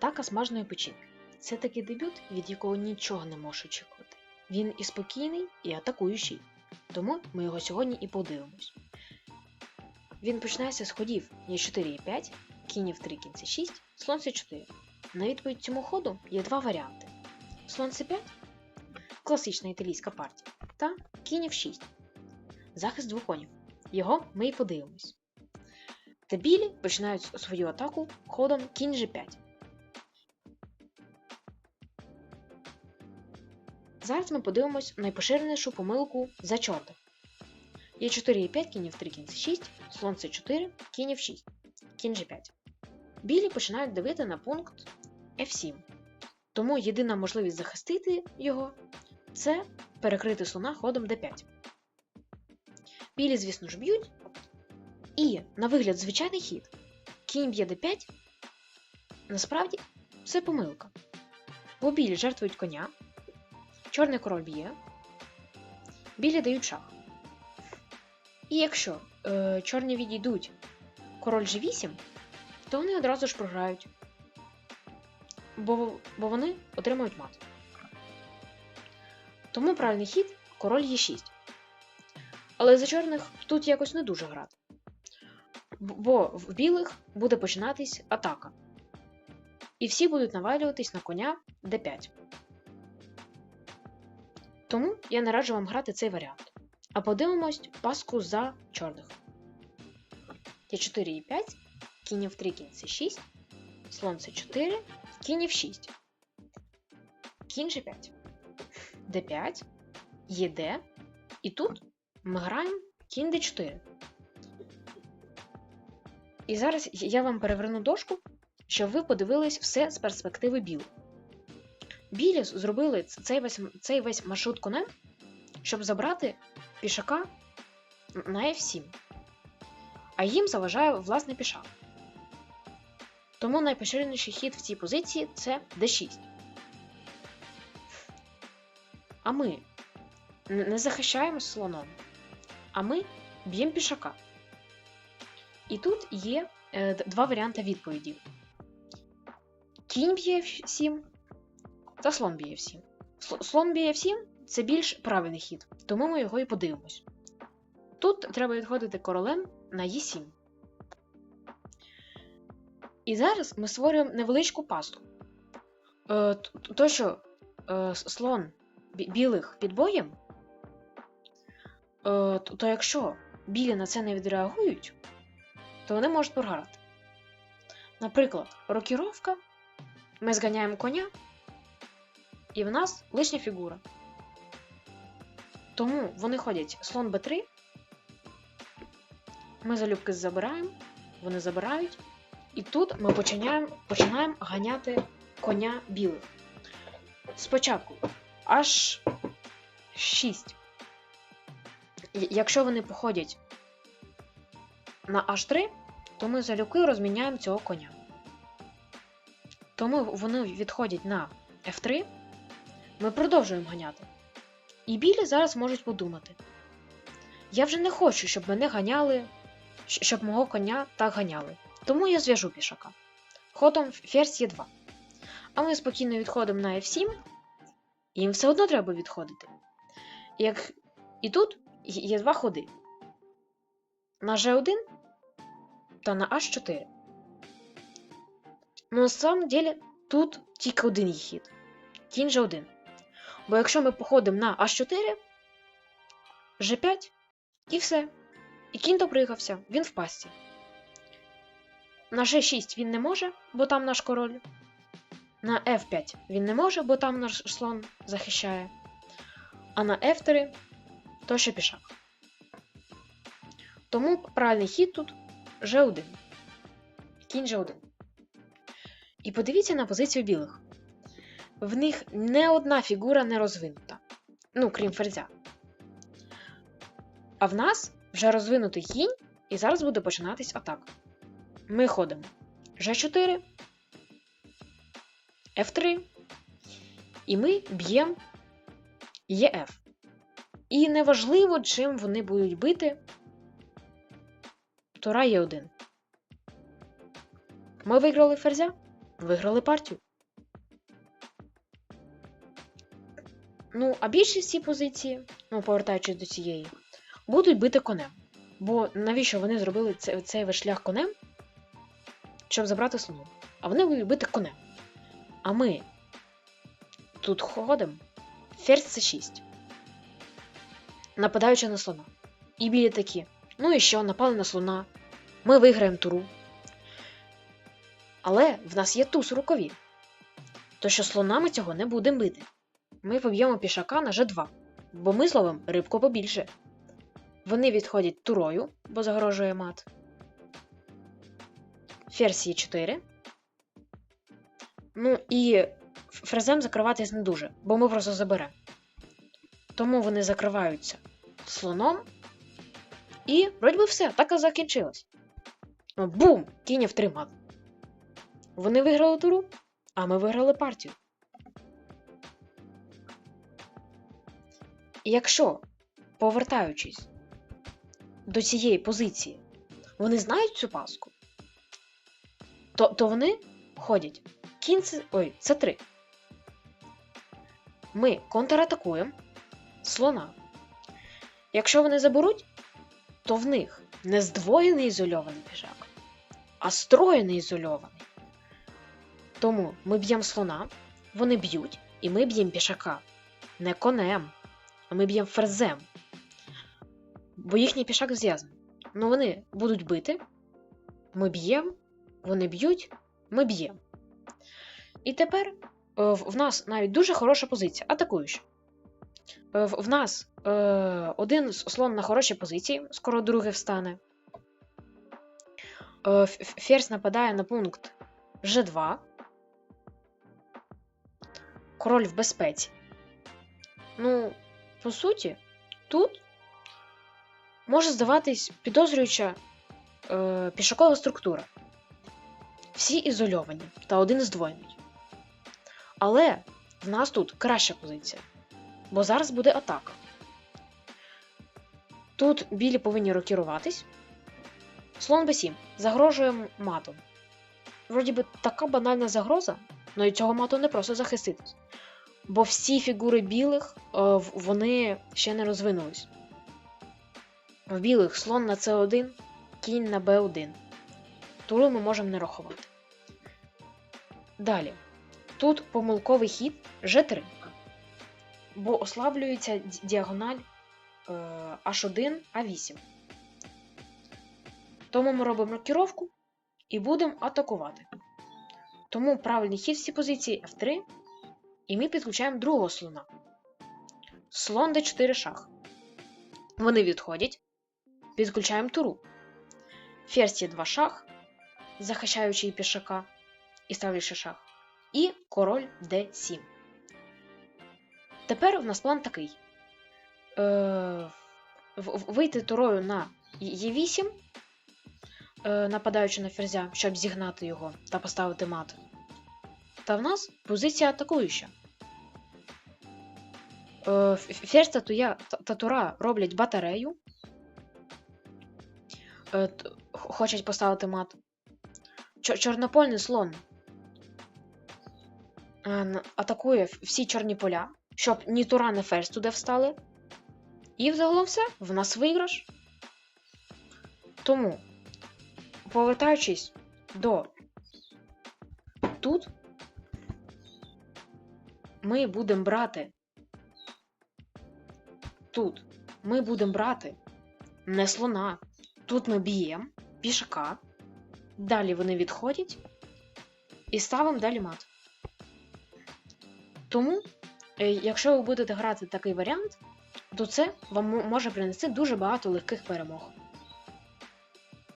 Атака смаженої печінки. Це такий дебют, від якого нічого не можеш очікувати. Він і спокійний, і атакуючий. Тому ми його сьогодні і подивимось. Він починається з ходів є 4 і 5, кінь в 3 кінці 6, слон c4. На відповідь цьому ходу є два варіанти: слон c5 класична італійська партія, та кінь в 6 захист двох конів. Його ми і подивимось. Та білі починають свою атаку ходом кінь g5. Зараз ми подивимось найпоширенішу помилку за чорних. Є 4 і 5, кінь в 3 кінці 6, слон c4, кінь в 6, кінь g5. Білі починають давити на пункт F7. Тому єдина можливість захистити його це перекрити слона ходом d5. Білі, звісно ж, б'ють. І, на вигляд, звичайний хід. Кінь б'є d5. Насправді, це помилка. Бо білі жертвують коня, чорний король б'є, білі дають шах. І якщо е, чорні відійдуть король g8, то вони одразу ж програють. Бо, бо вони отримують мат. Тому правильний хід король e6. Але за чорних тут якось не дуже грати. Бо в білих буде починатись атака. І всі будуть навалюватись на коня d5. Тому я не раджу вам грати цей варіант. А подивимось паску за чорних. Є 4 і 5, кінь в 3 кінь c6, слон c4, кінь в 6, кінь g5, d5, єд, і тут ми граємо кінь d4. І зараз я вам переверну дошку, щоб ви подивились все з перспективи білих. Білі зробили цей весь, цей весь маршрут конем, щоб забрати пішака на F7. А їм заважає власний пішак. Тому найпоширеніший хід в цій позиції це d6. А ми не захищаємо слоном, а ми б'ємо пішака. І тут є е, два варіанти відповіді: кінь б'є f7 та слон б'є f7. Слон б'є f7 це більш правильний хід, тому ми його і подивимось. Тут треба відходити королем на e7. І зараз ми створюємо невеличку пастку. Е, то, що е, слон білих під боєм, е, то якщо білі на це не відреагують, то вони можуть програти. Наприклад, рокіровка, ми зганяємо коня, і в нас лишня фігура. Тому вони ходять слон b3, ми залюбки забираємо, вони забирають, і тут ми починаємо, починаємо ганяти коня білих. Спочатку аж 6. Якщо вони походять на H3, то ми залюбки розміняємо цього коня. Тому вони відходять на F3, ми продовжуємо ганяти. І білі зараз можуть подумати: я вже не хочу, щоб мене ганяли, щоб мого коня так ганяли. Тому я зв'яжу пішака. Ходом ферзь Е2. А ми спокійно відходимо на F7, їм все одно треба відходити. Як... І тут є два ходи: на G1 та на H4. Ну, на самом деле, тут тільки один є хід. Кінь G1. Бо якщо ми походимо на H4, G5 і все. І кінь допригався, він в пасті. На G6 він не може, бо там наш король. На F5 він не може, бо там наш слон захищає. А на F3 то ще пішак. Тому правильний хід тут G1. Кінь G1. І подивіться на позицію білих. В них не одна фігура не розвинута. Ну, крім ферзя. А в нас вже розвинутий кінь, і зараз буде починатись атака. Ми ходимо G4, F3, і ми б'ємо EF. І неважливо, чим вони будуть бити. Тура є 1. Ми виграли ферзя. виграли партію. Ну, а більшість ці позиції, ну, повертаючись до цієї, будуть бити конем. Бо навіщо вони зробили цей, цей весь шлях конем, щоб забрати слону? А вони будуть бити конем. А ми тут ходимо ферзь c6, нападаючи на слона. І білі такі. Ну і що, напали на слона. Ми виграємо туру. Але в нас є туз у рукаві. То що слона ми цього не будемо бити. Ми поб'ємо пішака на G2, бо ми словом рибку побільше. Вони відходять турою, бо загрожує мат. Ферзь є 4. Ну і фрезем закриватись не дуже, бо ми просто заберемо. Тому вони закриваються слоном. І вроді би все, так і закінчилось. Бум! Кінь в 3 мат. Вони виграли туру, а ми виграли партію. Якщо, повертаючись до цієї позиції, вони знають цю паску, то, то вони ходять кінь це, ой, це 3. Ми контратакуємо слона. Якщо вони заберуть, то в них не здвоєний ізольований пішак, а строєний ізольований. Тому ми б'ємо слона, вони б'ють, і ми б'ємо пішака. Не конем, а ми б'ємо ферзем. Бо їхній пішак зв'язаний. Ну вони будуть бити, ми б'ємо, вони б'ють, ми б'ємо. І тепер е, в, нас навіть дуже хороша позиція, атакуюча. Е, в, нас е, один слон на хорошій позиції, скоро другий встане. Е, ферзь нападає на пункт G2. Король в безпеці. Ну, по суті, тут може здаватись підозрююча е, пішокова структура. Всі ізольовані та один здвоєний. Але в нас тут краща позиція. Бо зараз буде атака. Тут білі повинні рокіруватись. Слон b7 загрожує матом. Вроді би така банальна загроза, але і цього мату не просто захиститись. Бо всі фігури білих е, вони ще не розвинулись. В білих слон на c1, кінь на b1. Туру ми можемо не рахувати. Далі. Тут помилковий хід G3. Бо ослаблюється діагональ е, H1, A8. Тому ми робимо рокіровку і будемо атакувати. Тому правильний хід в цій позиції F3. І ми підключаємо другого слона. Слон d4 шах. Вони відходять. Підключаємо туру. Ферзь є 2 шах, захищаючи пішака і ставлячи шах. І король d7. Тепер в нас план такий: е, вийти турою на Е8, е, нападаючи на ферзя, щоб зігнати його та поставити мат. Та в нас позиція атакуюча. Ф- ферзь та туя та- та тура роблять батарею. Х- хочуть поставити мат. Чор- чорнопольний слон е, атакує всі чорні поля, щоб ні тура, ні ферзь туди встали. І взагалом все, в нас виграш. Тому, повертаючись до тут, ми будемо брати. Тут ми будемо брати не слона. Тут ми б'ємо пішака. Далі вони відходять і ставимо далі мат. Тому, е, якщо ви будете грати такий варіант, то це вам може принести дуже багато легких перемог.